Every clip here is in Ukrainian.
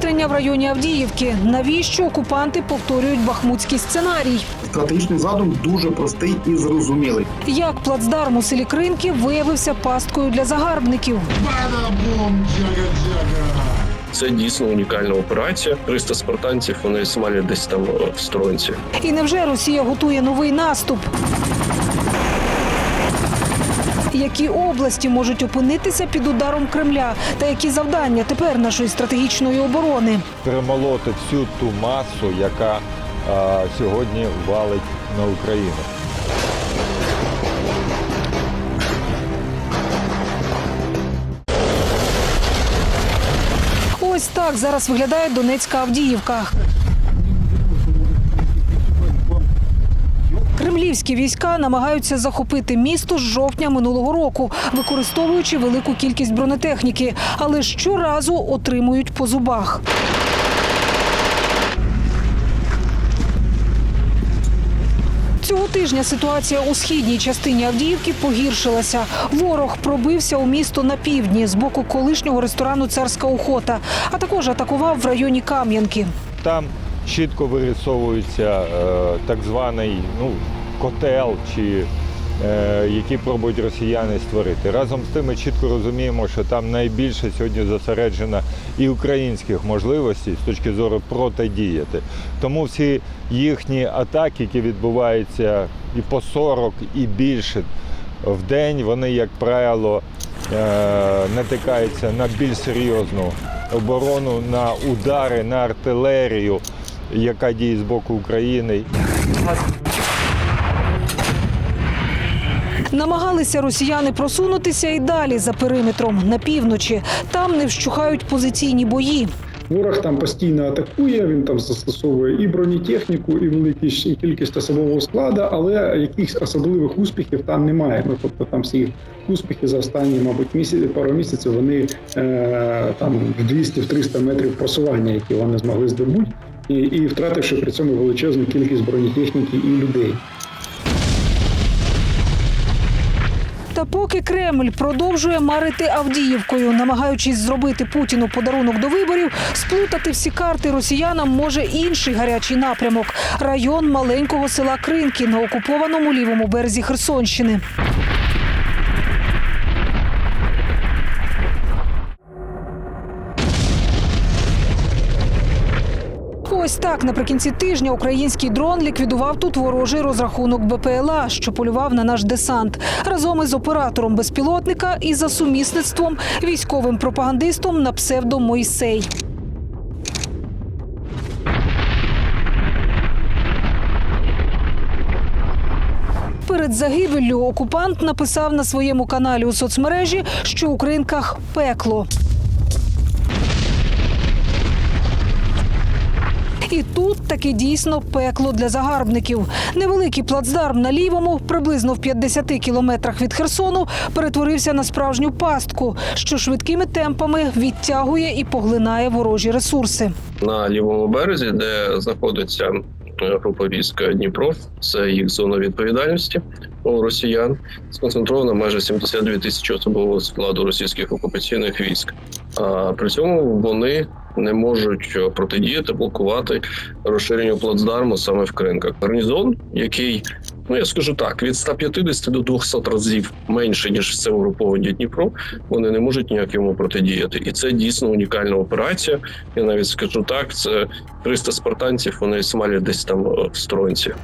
загострення в районі Авдіївки. Навіщо окупанти повторюють бахмутський сценарій? Стратегічний задум дуже простий і зрозумілий. Як плацдарм у селі Кринки виявився пасткою для загарбників? Це дійсно унікальна операція. 300 спартанців вони смалять десь там е, в сторонці. І невже Росія готує новий наступ? Які області можуть опинитися під ударом Кремля, та які завдання тепер нашої стратегічної оборони? перемолоти всю ту масу, яка а, сьогодні валить на Україну. Ось так зараз виглядає Донецька Авдіївка. Кремлівські війська намагаються захопити місто з жовтня минулого року, використовуючи велику кількість бронетехніки, але щоразу отримують по зубах. Цього тижня ситуація у східній частині Авдіївки погіршилася. Ворог пробився у місто на півдні з боку колишнього ресторану Царська охота, а також атакував в районі Кам'янки. Там чітко вирисовується е, так званий ну, котел, чи, е, який пробують росіяни створити. Разом з тим ми чітко розуміємо, що там найбільше сьогодні зосереджено і українських можливостей з точки зору протидіяти. Тому всі їхні атаки, які відбуваються і по 40, і більше в день, вони, як правило, е, натикаються на більш серйозну оборону, на удари, на артилерію, яка діє з боку України. Намагалися росіяни просунутися і далі за периметром на півночі. Там не вщухають позиційні бої. Ворог там постійно атакує, він там застосовує і бронетехніку, і велику кількість особового складу, але якихось особливих успіхів там немає. Ну тобто там всі успіхи за останні, мабуть, місяці, пару місяців вони е, там в 200-300 метрів просування, які вони змогли здобути, і, і втративши при цьому величезну кількість бронетехніки і людей. Та поки Кремль продовжує марити Авдіївкою, намагаючись зробити Путіну подарунок до виборів, сплутати всі карти росіянам може інший гарячий напрямок район маленького села Кринки на окупованому лівому березі Херсонщини. Ось так наприкінці тижня український дрон ліквідував тут ворожий розрахунок БПЛА, що полював на наш десант разом із оператором безпілотника і за сумісництвом військовим пропагандистом на псевдо Мойсей. Перед загибеллю окупант написав на своєму каналі у соцмережі, що у кринках пекло. І тут таки дійсно пекло для загарбників. Невеликий плацдарм на лівому, приблизно в 50 кілометрах від Херсону, перетворився на справжню пастку, що швидкими темпами відтягує і поглинає ворожі ресурси. На лівому березі, де знаходиться е, група військ Дніпро, це їх зона відповідальності у росіян. Сконцентровано майже 72 тисячі особового складу російських окупаційних військ. А при цьому вони не можуть е, протидіяти, блокувати розширенню плацдарму саме в кринках. Гарнізон, який ну я скажу так, від 150 до 200 разів менше ніж це угруповання Дніпро, вони не можуть ніяк йому протидіяти. І це дійсно унікальна операція. Я навіть скажу так: це 300 спартанців. Вони смалять десь там е, в сторонці.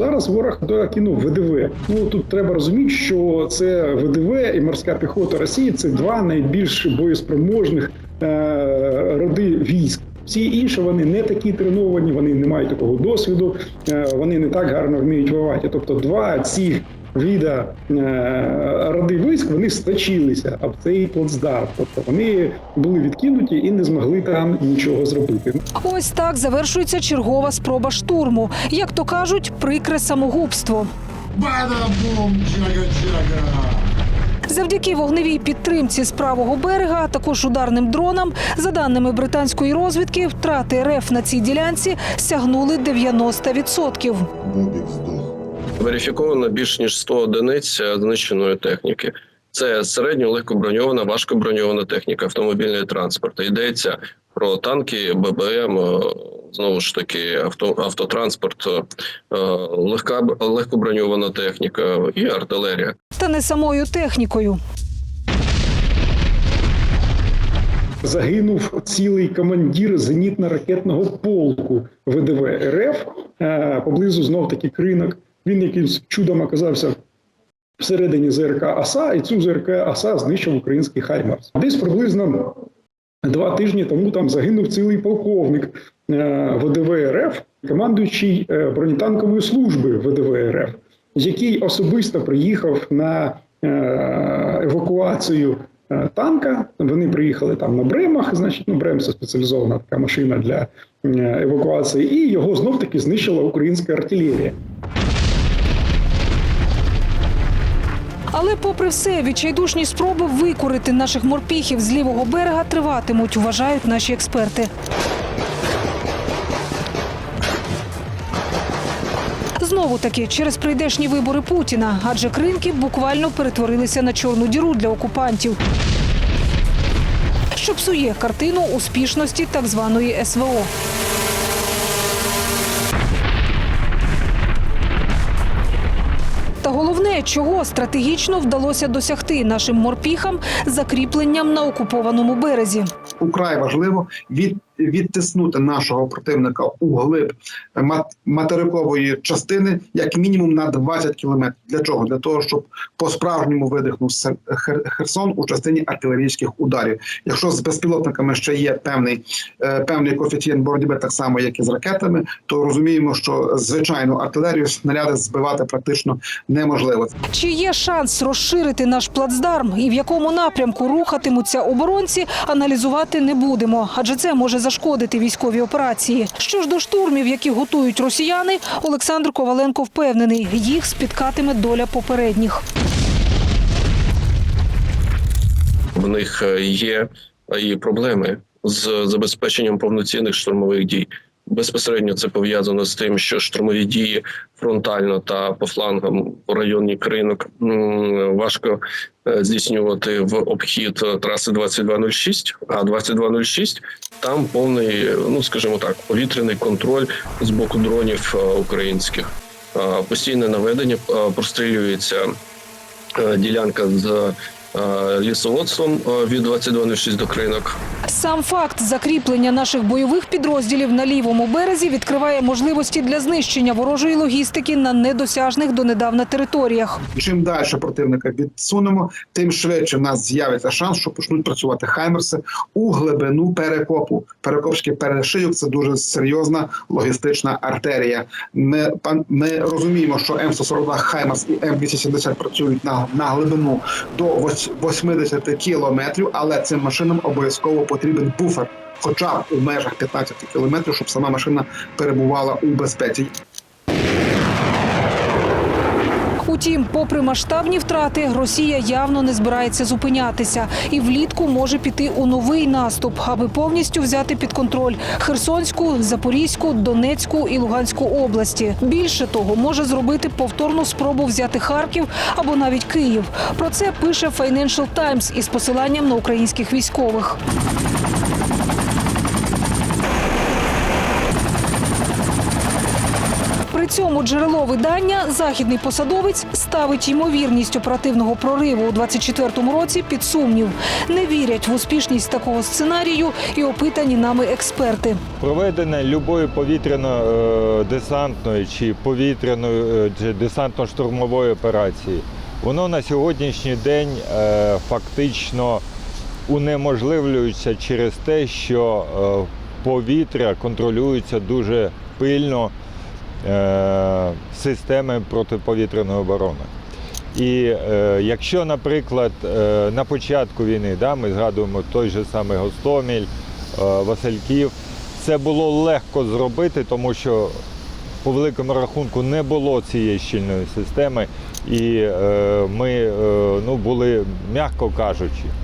Зараз ворог докинув ВДВ. Ну тут треба розуміти, що це ВДВ і морська піхота Росії це два найбільш боєспроможних е, роди військ. Всі інші вони не такі треновані, вони не мають такого досвіду, е, вони не так гарно вміють воювати. Тобто, два ці віда е, роди військ вони стачилися об цей плацдарм. Тобто вони були відкинуті і не змогли там нічого зробити. Ось так завершується чергова спроба штурму. Як то кажуть, прикре самогубство. Бада-бум, джага-джага. Завдяки вогневій підтримці з правого берега, а також ударним дронам, за даними британської розвідки, втрати РФ на цій ділянці сягнули 90%. Верифіковано більш ніж 100 одиниць е, знищеної техніки. Це середньо легкоброньована, важкоброньована техніка, автомобільний транспорт. Йдеться про танки, ББМ, е, знову ж таки, авто, автотранспорт, е, легка легкоброньована техніка і артилерія. Та не самою технікою. загинув цілий командир зенітно-ракетного полку ВДВ РФ поблизу знов таки кринок. Він якимсь чудом оказався всередині ЗРК АСА, і цю ЗРК АСА знищив український Хаймарс. Десь приблизно два тижні тому там загинув цілий полковник е, ВДВ РФ, командуючий е, бронетанкової служби ВДВ РФ, який особисто приїхав на е, евакуацію танка. Вони приїхали там на Бремах, значить, ну Брем це спеціалізована така машина для евакуації, і його знов таки знищила українська артилерія. Але, попри все, відчайдушні спроби викорити наших морпіхів з лівого берега триватимуть, вважають наші експерти. Знову таки через прийдешні вибори Путіна, адже кринки буквально перетворилися на чорну діру для окупантів. Що псує картину успішності так званої СВО. Та головне, чого стратегічно вдалося досягти нашим морпіхам закріпленням на окупованому березі. Украй важливо від, відтиснути нашого противника у глиб материкової частини, як мінімум на 20 кілометрів. Для чого? Для того, щоб по-справжньому видихнув Се- Херсон у частині артилерійських ударів. Якщо з безпілотниками ще є певний, е, певний коефіцієнт боротьби, так само як і з ракетами, то розуміємо, що звичайну артилерію снаряди збивати практично неможливо. Чи є шанс розширити наш плацдарм і в якому напрямку рухатимуться оборонці, аналізувати не будемо, адже це може зашкодити військовій операції. Що ж до штурмів, які готують росіяни, Олександр Коваленко впевнений, їх спіткатиме доля попередніх. В них е, є е, і проблеми з забезпеченням повноцінних штурмових дій. Безпосередньо це пов'язано з тим, що штурмові дії фронтально та по флангам по районі кринок важко е, здійснювати в обхід е, траси 2206, а 2206 там повний, ну скажімо так, повітряний контроль з боку дронів е, українських. Постійне наведення прострілюється ділянка з лісоводством е, від 2206 до кринок. Сам факт закріплення наших бойових підрозділів на лівому березі відкриває можливості для знищення ворожої логістики на недосяжних донедавна територіях. Чим далі противника відсунемо, тим швидше в нас з'явиться шанс, що почнуть працювати хаймерси у глибину перекопу. Перекопський перешийок це дуже серйозна логістична артерія. Ми пан ми розуміємо, що М142 Хаймерс і М270 працюють на, на глибину до вось- 80 кілометрів, але цим машинам обов'язково потрібен буфер. Хоча б у межах 15 кілометрів, щоб сама машина перебувала у безпеці. Утім, попри масштабні втрати, Росія явно не збирається зупинятися і влітку може піти у новий наступ, аби повністю взяти під контроль Херсонську, Запорізьку, Донецьку і Луганську області. Більше того, може зробити повторну спробу взяти Харків або навіть Київ. Про це пише Financial Times із посиланням на українських військових. При цьому джерело видання західний посадовець ставить ймовірність оперативного прориву у 24-му році під сумнів. Не вірять в успішність такого сценарію і опитані нами експерти. Проведення любої повітряно-десантної чи повітряної е, чи десантно-штурмової операції, воно на сьогоднішній день е, фактично унеможливлюється через те, що е, повітря контролюється дуже пильно е, системи протиповітряної оборони. І е, якщо, наприклад, е, на початку війни да, ми згадуємо той же самий Гостоміль, е, Васильків, це було легко зробити, тому що по великому рахунку не було цієї щільної системи, і е, ми е, ну, були, м'яко кажучи, е,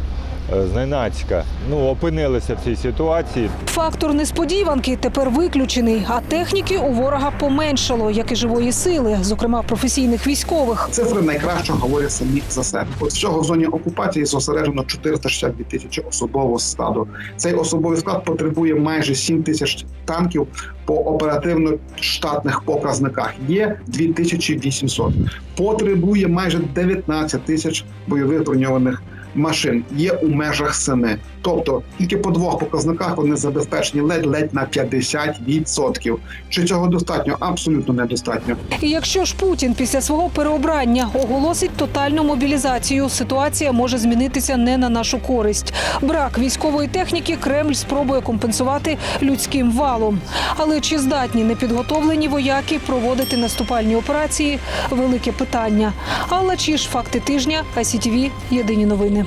зненацька ну, опинилися в цій ситуації. Фактор несподіванки тепер виключений, а техніки у ворога поменшало, як і живої сили, зокрема професійних військових. Цифри найкраще говорять самі за себе. От всього в зоні окупації зосереджено 462 тисячі особового складу. Цей особовий склад потребує майже 7 тисяч танків по оперативно-штатних показниках. Є 2800. Потребує майже 19 тисяч бойових броньованих машин. Є у межах семи. Тобто тільки по двох показниках вони забезпечені ледь-ледь на 50%. Чи цього достатньо? Абсолютно недостатньо. І якщо ж Путін після свого переобрання оголосить тотальну мобілізацію, ситуація може змінитися не на нашу користь. Брак військової техніки Кремль спробує компенсувати людським валом. Але чи здатні непідготовлені вояки проводити наступальні операції? Велике питання. Алла Чіш, факти тижня, ICTV, Єдині новини.